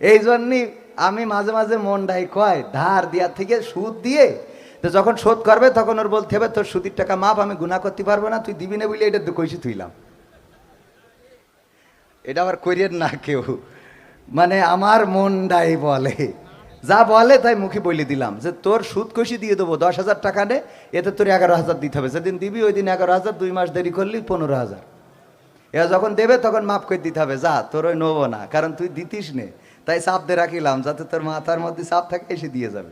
এই জন্যই আমি মাঝে মাঝে মন মনটাই কয় ধার দেওয়ার থেকে সুদ দিয়ে, তো যখন শোধ করবে তখন ওর বলতে হবে, তোর সুদির টাকা মাপ, আমি গুণা করতে পারব না, তুই দিবি না বলে এটা কইছি তুইলাম এটা আবার করিয়ের না কেউ। মানে আমার মন মনটাই বলে। যা বলে তাই মুখে বলে দিলাম যে, তোর সুদ কষি দিয়ে দেবো, দশ হাজার টাকা নে, এতে তোর এগারো হাজার দিতে হবে। যেদিন দিবি, ওই দিন এগারো হাজার, দুই মাস দেরি করলি, পনেরো হাজার। এরা যখন দেবে তখন মাফ করে দিতে হবে, যা, তোর ওই নেব না, কারণ তুই দিতিস নে। তাই চাপ দিয়ে রাখিলাম যাতে তোর মাথার মধ্যে চাপ থাকে, এসে দিয়ে যাবে।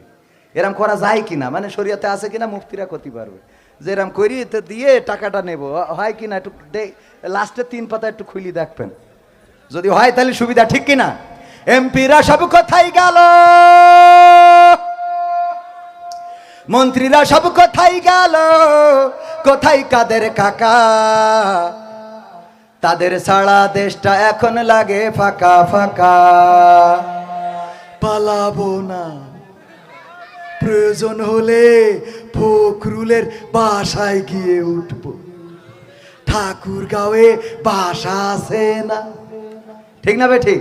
এরম করা যায় কিনা? মানে শরীয়তে আছে কিনা? মুফতিরা করতে পারবে। যে এরম করি, তো দিয়ে টাকাটা নেব। হয় কিনা? একটু লাস্টের তিন পাতা একটু খুলি দেখবেন। যদি হয়, তাহলে সুবিধা ঠিক কিনা? এমপিরা সব কোথায় গেল। মন্ত্রীরা সব কোথায় গেল। কোথায় কাদের কাকা? তাদের সারা দেশটা এখন লাগে ফাঁকা ফাঁকা। পালাবো না। প্রয়োজন হলে ফখরুলের বাসায় গিয়ে উঠব। ঠাকুর গাঁয়ে বাসা আছে না। ঠিক না বে ঠিক?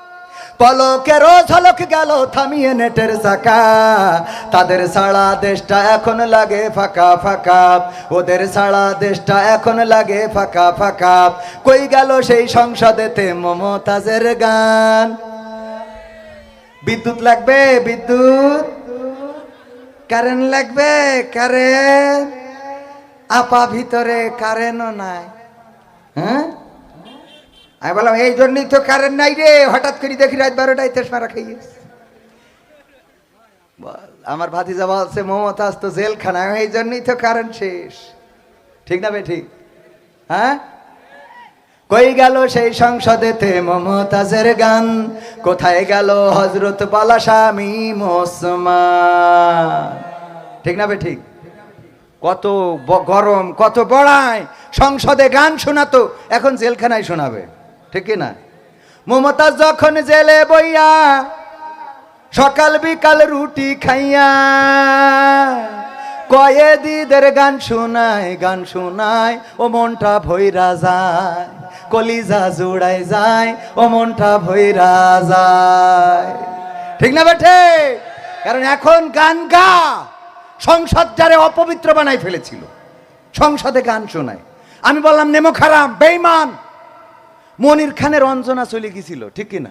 পলকের ঝলক গেল, থামিয়ে নেটের চাকা। তাদের সারা দেশটা এখন লাগে ফাঁকা ফাঁকা। ওদের সারা দেশটা এখন লাগে ফাঁকা ফাঁকা। কই গেল সেই সংসদেতে মমতাজের গান? বিদ্যুৎ লাগবে, বিদ্যুৎ। কারেন্ট লাগবে, কারেন্ট। আপা ভিতরে কারেন্টও নাই। হ্যাঁ? আমি বললাম, এই জন্যই তো কারেন্ট নাই রে। হঠাৎ করে দেখি রাত বারোটায় তেসমারা খাইয়ে আমার ভাতিজা বলছে মমতাজ তো জেলখানায়। এই জন্যই তো কারেন্ট শেষ। ঠিক না বে ঠিক? হ্যাঁ? কই গেল সেই সংসদেতে মমতাজের গান? কোথায় গেল হজরত বালা স্বামী মোসমান? ঠিক না বে ঠিক? কত গরম, কত বড়ায়। সংসদে গান শোনাতো, এখন জেলখানায় শোনাবে। ঠিক না? মমতা যখন জেলে বইয়া, সকাল বিকাল রুটি খাইয়া কয়েদিদের গান শোনায় গান শোনায়, ও মনটা ভৈরা যায়, কলিজা জোড়ায় যায়, ও মনটা ভৈরা যায়। ঠিক না বেঠে? কারণ এখন গান গা, সংসদ যারে অপবিত্র বানাই ফেলেছিল, সংসদে গান শোনায়। আমি বললাম, নেমো খারাপ বেইমান মনির খানের অঞ্জনা চলে গেছিল ঠিক কিনা?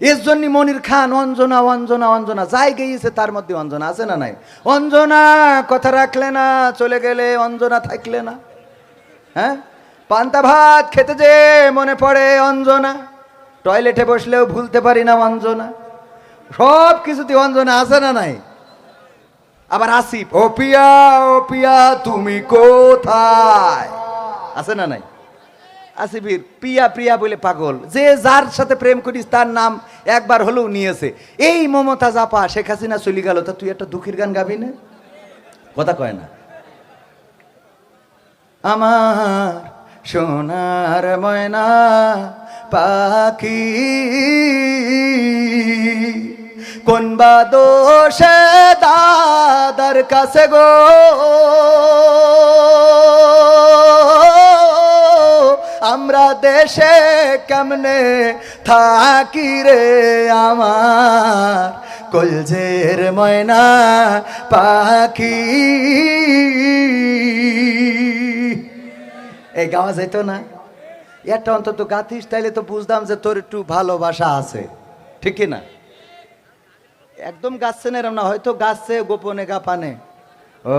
এর জন্য মনির খান অঞ্জনা অঞ্জনা অঞ্জনা, যাই গিয়েছে তার মধ্যে অঞ্জনা আছে না নাই? অঞ্জনা, কথা রাখলে না, চলে গেলে অঞ্জনা থাকলে না। হ্যাঁ? পান্তা ভাত খেতে যে মনে পড়ে অঞ্জনা। টয়লেটে বসলেও ভুলতে পারি না অঞ্জনা। সব কিছুতে অঞ্জনা আছে না নাই? আবার আসিফ, ও পিয়া ও পিয়া, তুমি কোথায়? আছে না নাই? আসিফির প্রিয়া প্রিয়া বলে পাগল। যে যার সাথে প্রেম করিস, তার নাম একবার হলেও নিয়েছে। এই মমতা জাপা শেখ হাসিনা চলে গেল, তা তুই একটা দুঃখের গান গাবি না? কথা কয় না। আমার সোনার ময়না পাখি, কোন বা দোষে দাদার কাছে গো? দেশে কেমনে থাকি রে আমার? কলজের ময়না পাখি। এই গাওয়া যাইতো না? একটা অন্তত গাতিস, তাইলে তো বুঝতাম যে তোর একটু ভালোবাসা আছে। ঠিক না? একদম গাচ্ছে না এরম না, হয়তো গাচ্ছে গোপনে গাপানে। ও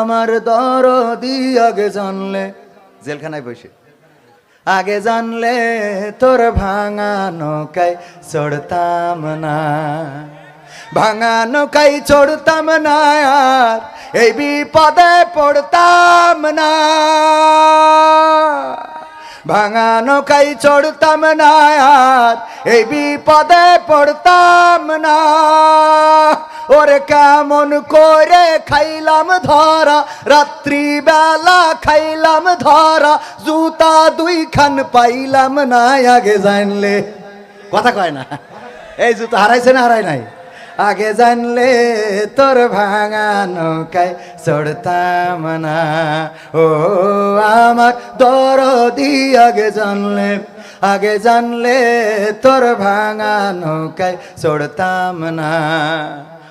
আমার দরদি আগে জানলে। জেলখানায় বসে। আগে জানলে তোর ভাঙা নৌকায় চড়তাম না। ভাঙা নৌকাই চড়তাম না আর এই বিপদে পড়তাম না। ভাঙা নৌকাই চড়তাম না আর, এই বিপদে পড়তাম না। ওরে কেমন করে খাইলাম ধরা রাত্রি বেলা খাইলাম ধরা, জুতা দুই খান পাইলাম না, আগে জানলে। কথা কয় না, এই জুতো হারাইছে না হারাই নাই? আগে জানলে তোর ভাঙা নৌকায় চড়তাম না ও, আমার দরদি আগে জানলে আগে জানলে তোর ভাঙা নৌকায় চড়তাম না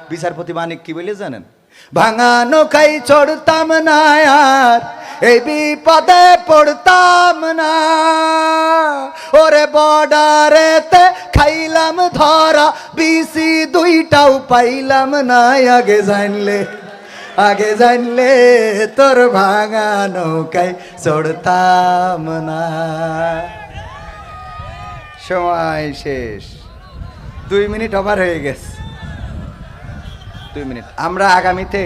বিচারপতি মানিক কি বলে জানেন? ভাঙা নৌকায় চড়তাম না আর এই বিপদে পড়তাম না ওরে বর্ডারেতে খাইলাম ধরা বিসি দুইটাও পাইলাম না। আগে জানলে আগে জানলে তোর ভাঙা নৌকায় চড়তাম না। সময় শেষ। দুই মিনিট ওভার হয়ে গেছে। দুই মিনিট। আমরা আগামীতে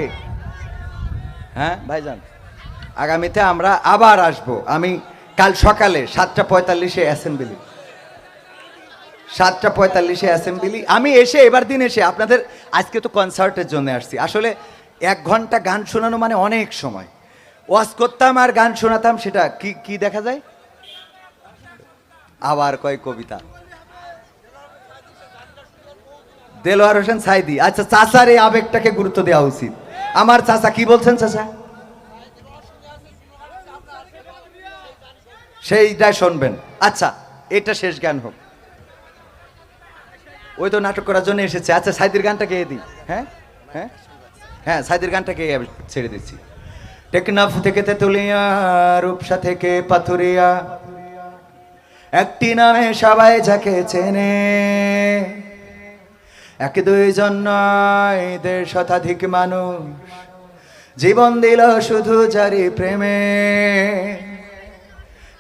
হ্যাঁ ভাইজান? আগামীতে আমরা আবার আসব। আমি কাল সকালে সাতটা পঁয়তাল্লিশে অ্যাসেম্বলি। সাতটা পঁয়তাল্লিশে অ্যাসেম্বলি আমি এসে, এবার দিন এসে আপনাদের আজকে তো কনসার্টের জন্য আসছি। আসলে এক ঘণ্টা গান শোনানো মানে অনেক সময়। ওয়াজ করতাম আর গান শোনাতাম, সেটা কি কি দেখা যায়? আবার কয় কবিতা। দেলোয়ার হোসেন সাইদি। আচ্ছা চাচার এই আবেগটাকে গুরুত্ব দেওয়া উচিত। আমার চাচা কি বলছেন চাচা? সেইটা শুনবেন। আচ্ছা এটা শেষ গান হোক। ওই তো নাটক করার জন্য এসেছে। আচ্ছা সাইদির গানটা গেয়ে দিই? হ্যাঁ? হ্যাঁ? হ্যাঁ সাইদির গানটা গেয়ে ছেড়ে দিচ্ছি। টেকনাফ থেকে তেতুলিয়া, রূপসা থেকে পাথুরিয়া, একটি নামে সবাই যাকে চেনে। এক দুইজন নয়, দেড় শতাধিক মানুষ। জীবন দিল শুধু জারি প্রেমে।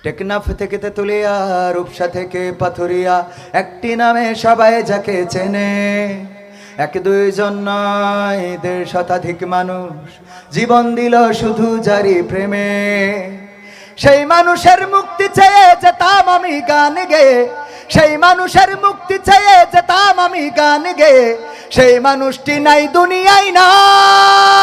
টেকনাফ থেকে তেতুলিয়া, রূপসা থেকে পাথুরিয়া, একটি নামে সবাই যাকে চেনে। এক দুইজন নয়, দেড় শতাধিক মানুষ, জীবন দিল শুধু জারি প্রেমে। সেই মানুষের মুক্তি চেয়ে যেতাম আমি গান গেয়ে সেই মানুষের মুক্তি চেয়ে যেতাম আমি গান গেয়ে সেই মানুষটি নাই, দুনিয়ায় নাই।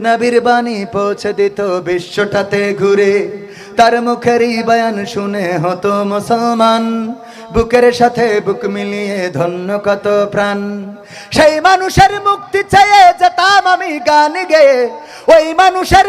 নবীর বাণী পৌঁছে দিত বিশ্বটাতে ঘুরে। তার মুখেরই বয়ান শুনে হতো মুসলমান। বুকের সাথে বুক মিলিয়ে ধন্য কত প্রাণ। সেই মানুষের মুক্তি চেয়ে যেতাম আমি গান গেয়ে। ওই মানুষের